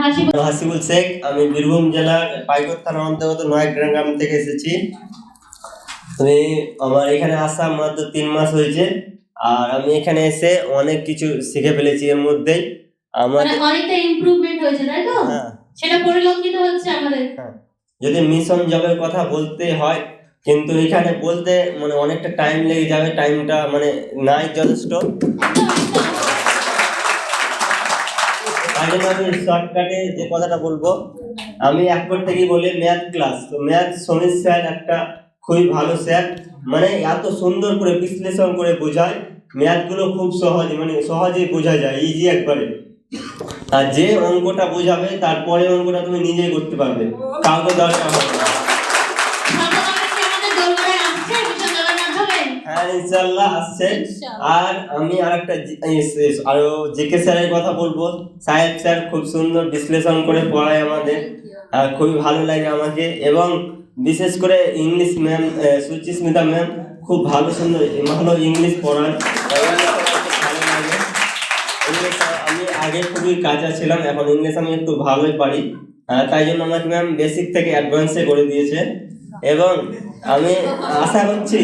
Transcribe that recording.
হাসি হাসিবুল শেখ আমি বীরভূম জেলার পাইকর থানার অন্তর্গত নয়াগ্রাম গ্রাম থেকে এসেছি। আমি আমার এখানে আসা মাত্র তিন মাস হয়েছে আর আমি এখানে এসে অনেক কিছু শিখে ফেলেছি এর মধ্যেই। মানে আমাদের অনেকটা ইমপ্রুভমেন্ট হয়েছে তাই তো? হ্যাঁ। সেটা পরিলক্ষিত হচ্ছে আমাদের। যদি মিশন জবের কথা বলতে হয় কিন্তু এখানে বলতে মানে অনেকটা টাইম লেগে যাবে টাইমটা মানে নাই যথেষ্ট। আমি শর্টকাটে যে কথাটা বলব, আমি একবার থেকেই বলি ম্যাথ ক্লাস তো ম্যাথ সমীর স্যার একটা খুবই ভালো স্যার মানে এত সুন্দর করে বিশ্লেষণ করে বোঝায়। ম্যাথগুলো খুব সহজ মানে সহজে বোঝা যায় ইজি একবারে। আর যে অঙ্কটা বোঝাবে তারপরে অঙ্কটা তুমি নিজেই করতে পারবে। কাউকে দরকার হ্যাঁ ইনশাল্লাহ আসছে। আর আমি আরেকটা আরও জিকে স্যারের কথা বলব। সাহেব স্যার খুব সুন্দর বিশ্লেষণ করে পড়ায় আমাদের। খুবই ভালো লাগে আমাকে। এবং বিশেষ করে ইংলিশ ম্যাম সুচিস্মিতা ম্যাম খুব ভালো সুন্দর ভালো ইংলিশ পড়ান ইংলিশ আমি আগে খুবই কাঁচা ছিলাম এখন ইংলিশ আমি একটু ভালোই পারি। তাই জন্য আমাকে ম্যাম বেসিক থেকে অ্যাডভান্সে করে দিয়েছে। এবং আমি আশা করছি